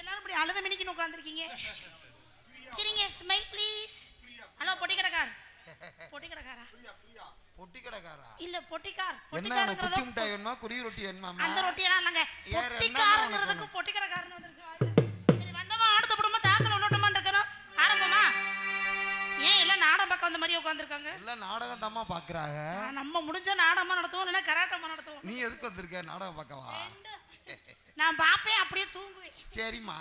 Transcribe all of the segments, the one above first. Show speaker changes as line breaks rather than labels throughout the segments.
எல்லாரும் இப்படி அழுத மணிக்கு உட்காந்துருக்கீங்க சரிங்க ஸ்மைல் ப்ளீஸ் ஹலோ பொட்டிக்கடைக்கார் பொட்டிக்கடைக்காரா
பொட்டி கடைக்காரா
இல்ல பொட்டிக்கார்.
என்ன
பொட்டிக்காரங்கிறதும்
மிட்டாய் வேணுமா? குருவி ரொட்டி வேணுமா
அந்த இல்லைங்க.
வேற என்ன
பொட்டிக்காரங்கிறதுக்கு
உனக்கு?
பொட்டிக்கடைக்காரன்னு வந்துருச்சு. சரி வந்தவன் அடுத்த குடும்பம் தாக்கல உள்ளோட்டமா இருக்கணும். ஆரம்பமா? ஏன் எல்லாம் நாடகம் பக்கம் வந்த மாதிரி உட்காந்துருக்காங்க
எல்லாம் நாடகம் தாம்மா பாக்குறாங்க
நம்ம முடிஞ்ச நாடகமா நடத்துவோம் இல்லைன்னா கராட்டமா நடத்துவோம்.
நீ எதுக்கு வந்திருக்க? நாடகம் பார்க்கவா?
நான் பார்ப்பேன் அப்படியே தூங்குவேன்.
சரிம்மா.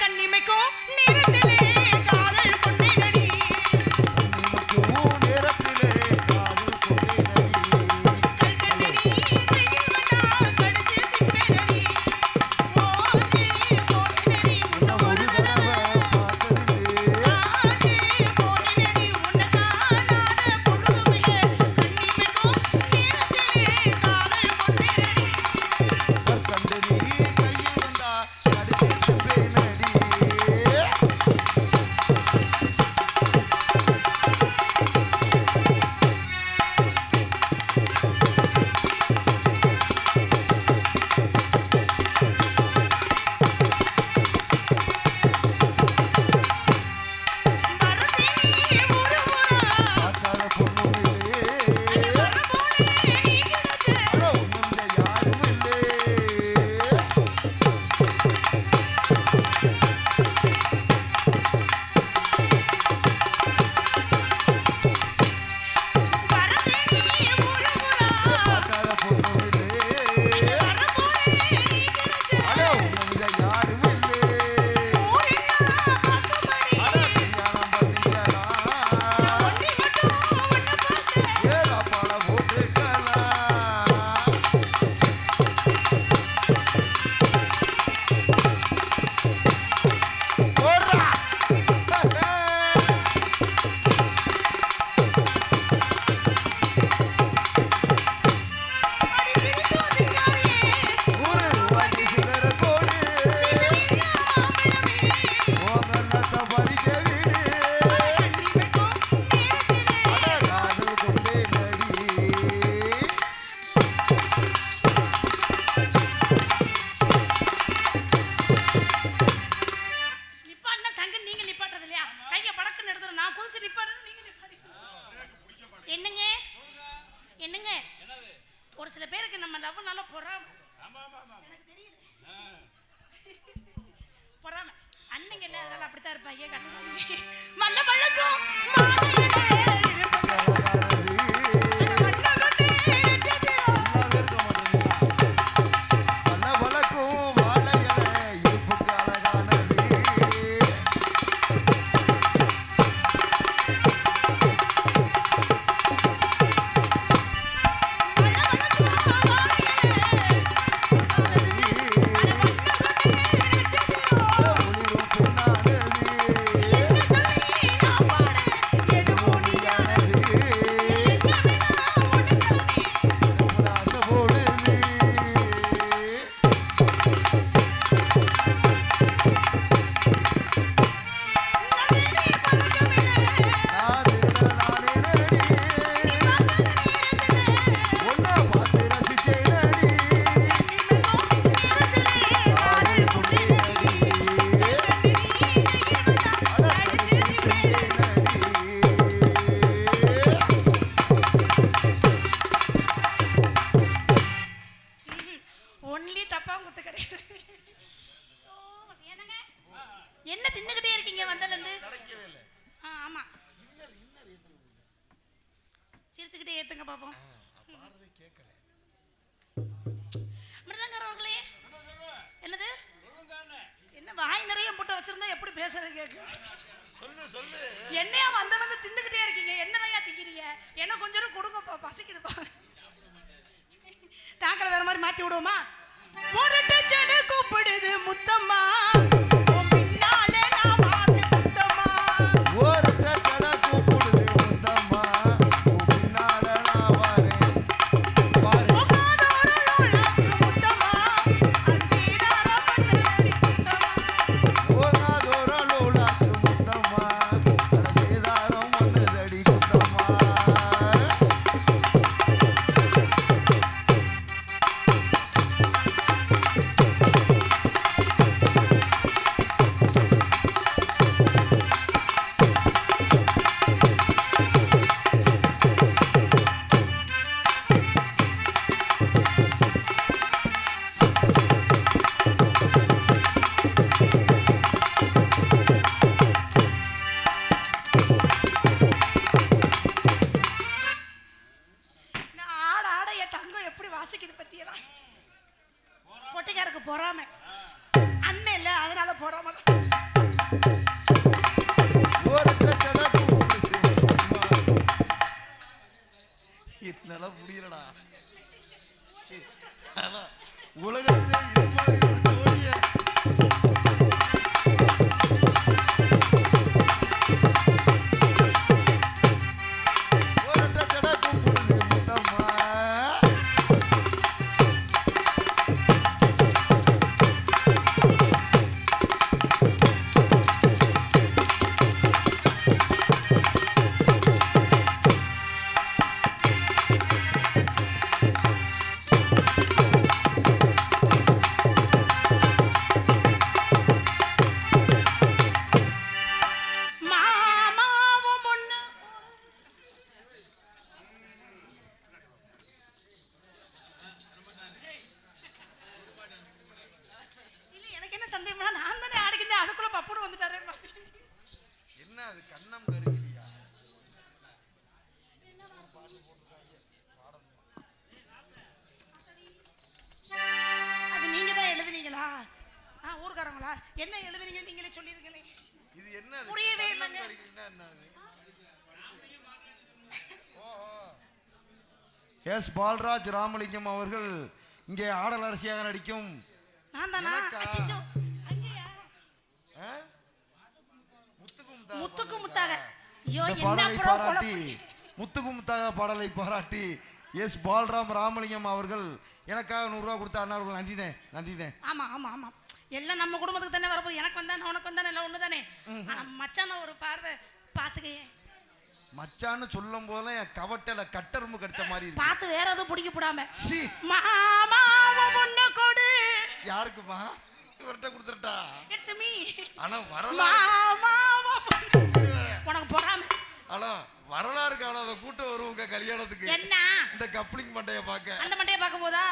கண்ணிமைக்கும் நேரத்திலே டப்பா முத்து கிடையாது என்னங்க? என்ன தின்னுகிட்டே இருக்கீங்க வந்தல இருந்து
கிடைக்கவே இல்லை.
ஆ, ஆமா. சிரிச்சுக்கிட்டே ஏத்துங்க பாப்போம்.
பாரதி கேட்கல.
மிருதங்கர் அவர்களே என்னது? என்ன வாய் நிறைய முட்டை வச்சிருந்தா எப்படி பேசுறது கேட்கும்
சொல்லு சொல்லு.
என்னையா வந்தல இருந்து தின்னுகிட்டே இருக்கீங்க என்னதையா திங்கிறீங்க என்ன கொஞ்சம் கொடுங்கப்பா பசிக்குதுப்பா தாக்கல வேற மாதிரி மாத்தி விடுவோமா? ஒரு செடு கூப்பிடுது முத்தம்மா. பேர்
வாசிக்குது பத்தியெல்லாம். பொட்டிக்காருக்கு
பொறாம.
அண்ணன் இல்லை அதனால பொறாம இதனால முடியலடா. உலகத்திலே இது மாதிரி எஸ். பால்ராஜ் ராமலிங்கம் அவர்கள் இங்கே ஆடல் அரசியாக நடிக்கும். பாராட்டி முத்துக்கு முத்தாக பாடலை பாராட்டி எஸ். பால்ராம் ராமலிங்கம் அவர்கள் எனக்காக நூறுரூவா கொடுத்த அண்ணா அவர்கள் நன்றினே நன்றினே
ஆமா ஆமா ஆமா. எல்லாம் நம்ம குடும்பத்துக்கு தானே வரப்போகுது. எனக்கு வந்தானே உனக்கு வந்தானே எல்லாம் ஒன்று தானே ஆனா மச்சான ஒரு பார்வை பார்த்துக்கையே
மச்சான்னு சொல்லும் போதெல்லாம் என் கவட்டையில கட்டெரும்பு கடிச்ச மாதிரி இருக்கு.
பார்த்து வேற எதுவும் பிடிக்க போடாம
சீ.
மாமாவும் பொண்ணு கொடு.
யாருக்குமா? இவர்கிட்ட கொடுத்துட்டா
இட்ஸ் மீ
ஆனா
மாமாவும் பொண்ணு. உனக்கு பொறாம.
ஆனா வரலாறு காணாத கூட்டம் வரும் உங்க கல்யாணத்துக்கு.
என்ன?
இந்த கப்ளிங் மண்டைய பார்க்க.
அந்த மண்டையை பார்க்கும் போதா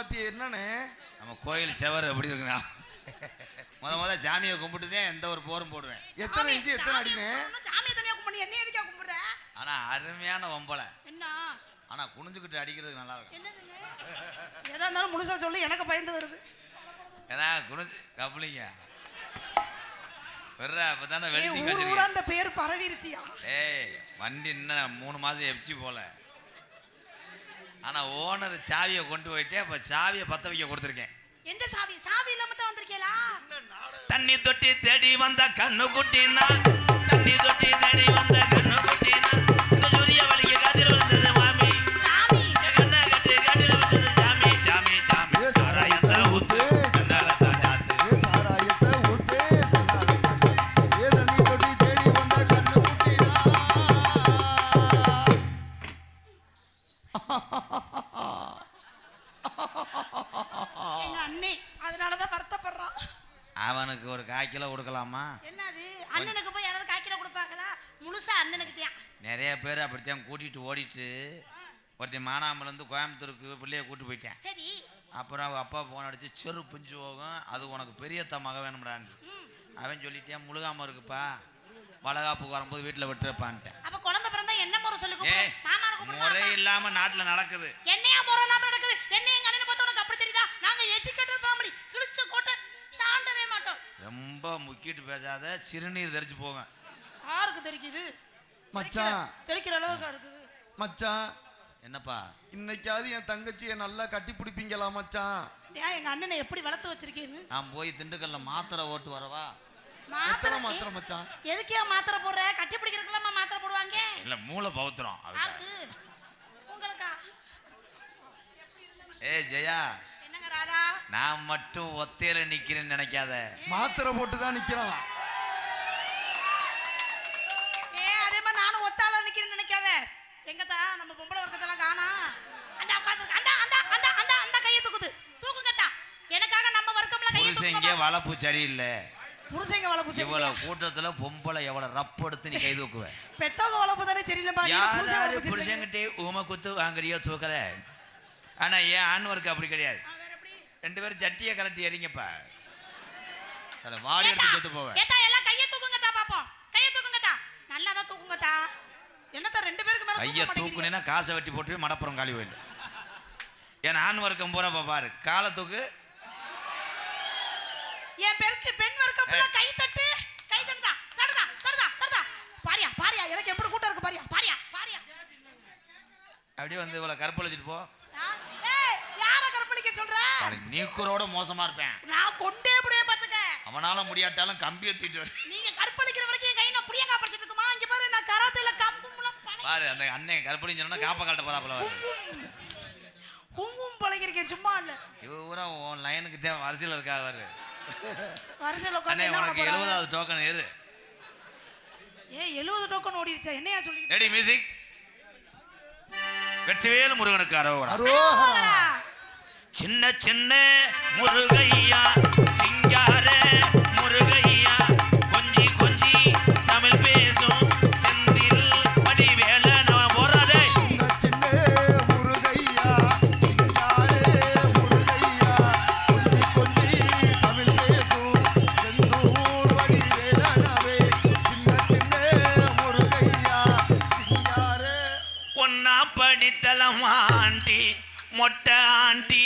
பாத்தியே என்னண்ணே?
நம்ம கோயில் செவர் எப்படி இருக்குண்ணா? முத முத சாமியை கும்பிட்டுதான் எந்த ஒரு போரும் போடுவேன்.
எத்தனை இன்ச்சு எத்தனை
சாமி
அடினே
கும்பிடணும், சாமியை தனியா கும்பிடணும் என்ன எதுக்கா கும்பிடுற?
ஆனா அருமையான வம்பலை.
என்ன?
ஆனா குனிஞ்சுக்கிட்டு அடிக்கிறதுக்கு நல்லா இருக்கும்.
எதா இருந்தாலும் முழுசா சொல்லு எனக்கு பயந்து வருது.
ஏன்னா குனிஞ்சு கப்பலிங்க வர்ற அப்பதானே வச்சிருக்கேன்
அந்த பேர் பரவிருச்சியா?
ஏய் வண்டி இன்னும் மூணு மாசம் எப்சி போல ஆனா ஓனர் சாவியை கொண்டு போயிட்டு அப்ப சாவியை பத்த வைக்க கொடுத்துருக்கேன்.
எந்த சாவி? சாவி இல்லாம தான் வந்திருக்கீங்களா?
தண்ணி தொட்டி தேடி வந்த கண்ணு குட்டினா தண்ணி தொட்டி தேடி வந்த ஓடிட்டு ஒருத்தன் மானாமலேருந்து கோயம்புத்தூருக்கு பிள்ளைய கூட்டு போயிட்டேன்.
சரி.
அப்புறம் அவங்க அப்பா போன் அடிச்சு செரு பிஞ்சு போகும். அது உனக்கு பெரியத்த மக வேணும்டான்னு. அவன் சொல்லிட்டேன் முழுகாம இருக்குப்பா. வளகாப்புக்கு வரும்போது வீட்டில் விட்டுருப்பான்ட்டேன்.
அப்ப குழந்தை பிறந்தா என்ன முறை சொல்லு
ஏ
கூப்பிடு மாமாவை கூப்பிடு
முறை இல்லாம நாட்டுல நடக்குது.
என்னையா முறை இல்லாம நடக்குது? என்ன எங்க அண்ணனை பார்த்தா உனக்கு அப்படி தெரியுதா? நாங்க எஜுகேட்டட் ஃபேமிலி கிழிச்ச கோட்டை தாண்டவே மாட்டோம்.
ரொம்ப முக்கிட்டு பேசாத சிறுநீர் தெரிச்சு போகும்
யாருக்கு தெரிக்குது?
மச்சான்.
தெரிக்கிற அளவுக்கு இருக்குது
மச்சான்
என்னப்பா?
இன்னைக்காவது என் தங்கச்சியை நல்லா கட்டி பிடிப்பீங்களா மச்சான்
ஏன் எங்க அண்ணனை எப்படி வளர்த்து வச்சிருக்கேன்னு?
நான் போய் திண்டுக்கல்ல மாத்திரை ஓட்டு வரவா?
மாத்திரை
மாத்திரம் மச்சான்
எதுக்கே மாத்திரை போடுற? கட்டி பிடிக்கிறதுக்கெல்லாம் மாத்திரை போடுவாங்க?
இல்ல மூளை பவுத்துறோம் அதுக்காக.
யாருக்கு உங்களுக்கா?
ஏய் ஜெயா.
என்னங்க ராதா?
நான் மட்டும் ஒத்தையில நிக்கிறேன்னு நினைக்காத.
மாத்திரை போட்டு தான் நிக்கிறான்
ஏ அதே மாதிரி நானும் ஒத்தாள நிக்கிறேன்னு நினைக்காத எங்கத்தா நம்ம பொம்பளை வர்க்கத்தெல்லாம் காணா அந்த உட்காந்து அந்த அந்த அந்த அந்த அந்த கையை தூக்குது தூக்குங்கத்தா எனக்காக நம்ம வர்க்கம்ல கையை
புருஷன் இங்கே
தூக்குங்க
வளர்ப்பு சரியில்லை
புருஷங்க சரியில்லை
இவ்வளவு கூட்டத்துல பொம்பளை எவ்வளவு ரப்பு எடுத்து நீ கை தூக்குவ?
பெத்தவங்க வளர்ப்பு தானே சரியில்லை.
புருஷன்கிட்டே ஊம குத்து வாங்குறியோ தூக்கல? ஆனா ஏன் ஆண்வருக்கு அப்படி கிடையாது? ரெண்டு பேரும் சட்டியை கலட்டி எறிங்கப்பா. வாடி எடுத்து செத்து போவேன்.
ஏத்தா எல்லாம் கையை தூக்குங்கத்தா பாப்போம். கையை தூக்குங்கத்தா. நல்லா தான் தூக்குங்கத்தா. என்னத்தா ரெண்டு பேருக்கு மேல
கையை
தூக்க மாட்டேங்கிறீங்க?
தூக்குனேன்னா காசை வெட்டி போட்டு மடப்புறம் காலி போயிடு. ஏன் ஆண் வர்க்கம் பூரா பாரு காலை தூக்கு
என் பேருக்கு பெண் வர்க்கம் ஃபுல்லா கை தட்டு. கை தட்டுதா? தட்டுதா தட்டுதா தட்டுதா பாரியா பாரியா. எனக்கு எப்படி கூட்டம் இருக்கு பாரியா? பாரியா பாரியா.
அப்படியே வந்து இவ்வளவு கற்பழிச்சிட்டு போ.
யார்- கற்பழிக்க சொல்ற?
நீக்குறோட மோசமா இருப்பேன்.
நான் கொண்டே புடியே பாத்துக்க.
அவனால முடியாட்டாலும் கம்பியை தூக்கிட்டு வரு.
நீங்க கற்பழிக்கிற வரைக்கும் என் கை நான் புடியங்கா படிச்சிட்டு இருக்குமா? இங்க பாரு நான் கராத்தேல கம்பும்லாம்
பாரு அந்த அண்ணன் கற்பழிஞ்சோன்னா காப்ப கழட்ட போறாப்புல பாரு.
ஹுங்கும் பழகிருக்கேன் சும்மா இல்ல.
இவ பூரா உன் லைனுக்கு தேவை அரசியல் இருக்கா பாரு.
வரிசையில் உட்காந்து
அண்ணே
என்ன பண்ண
உனக்கு
போறாங்க?
எழுபதாவது டோக்கன் ஏறு.
ஏய் எழுபது டோக்கன் ஓடிடுச்சா என்னையா சொல்லி
ரெடி மியூசிக் வெற்றிவேல் முருகனுக்கு அரோகரா. சின்ன சின்ன முருகையா சிங்கார மொட்டை ஆண்டி.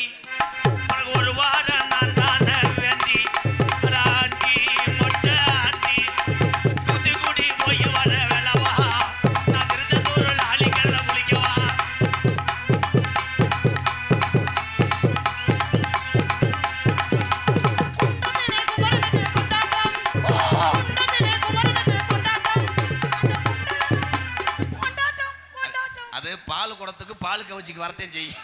കൈമാറ്റം ചെയ്യും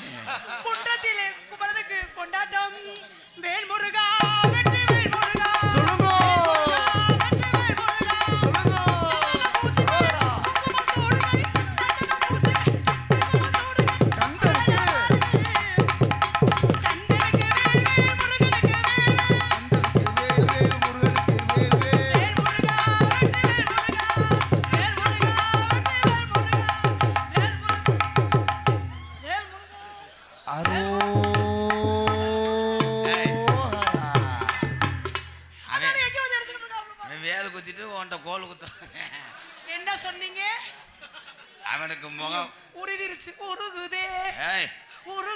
ஏய்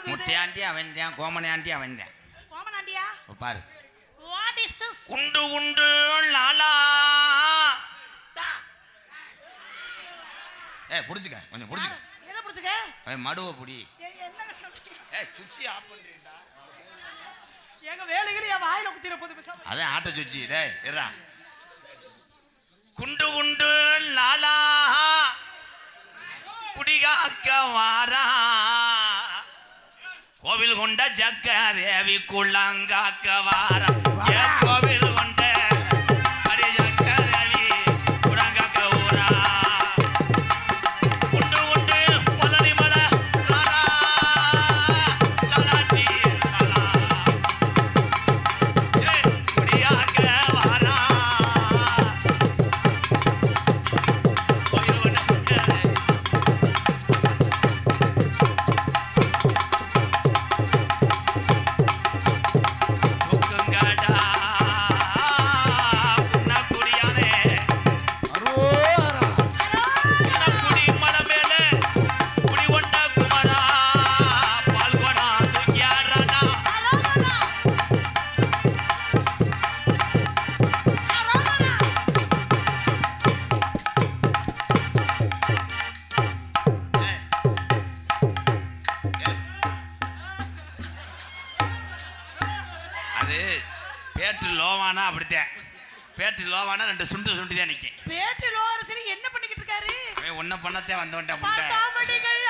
முட்டையாண்டி அவன் தான் கோமனையாண்டி அவன் தான்
கோமனாண்டியா
பாரு.
வாட் இஸ் திஸ்
குண்டு குண்டு லாலா. ஏய் புடிச்சுக்க கொஞ்சம் புடிச்சுக்க.
எதை புடிச்சுக்க?
அவன் மடுவை புடி.
எ- என்னங்க சொல்றீங்க?
ஏய் சுச்சி ஆஃப் பண்றீங்களா
எங்க வேலைகளை என் வாயில குத்திர போது பேசாம
அதான் ஆட்ட சுச்சி. டேய் இருடா. குண்டு குண்டு லாலா. குடிகாக்க வாரா. கோவில் கொண்ட ஜக்க தேவி குள்ளங்காக்க வாரம். பேட்டு லோவானா அப்படித்தான் பேட்டு லோவானா ரெண்டு சுண்டு சுண்டு தான் நிற்கும்
பேட்டு லோரசரி என்ன பண்ணிக்கிட்டு இருக்காரு?
ஒன்றை பண்ணத்தே வந்தவன்டா
காமெடிகள்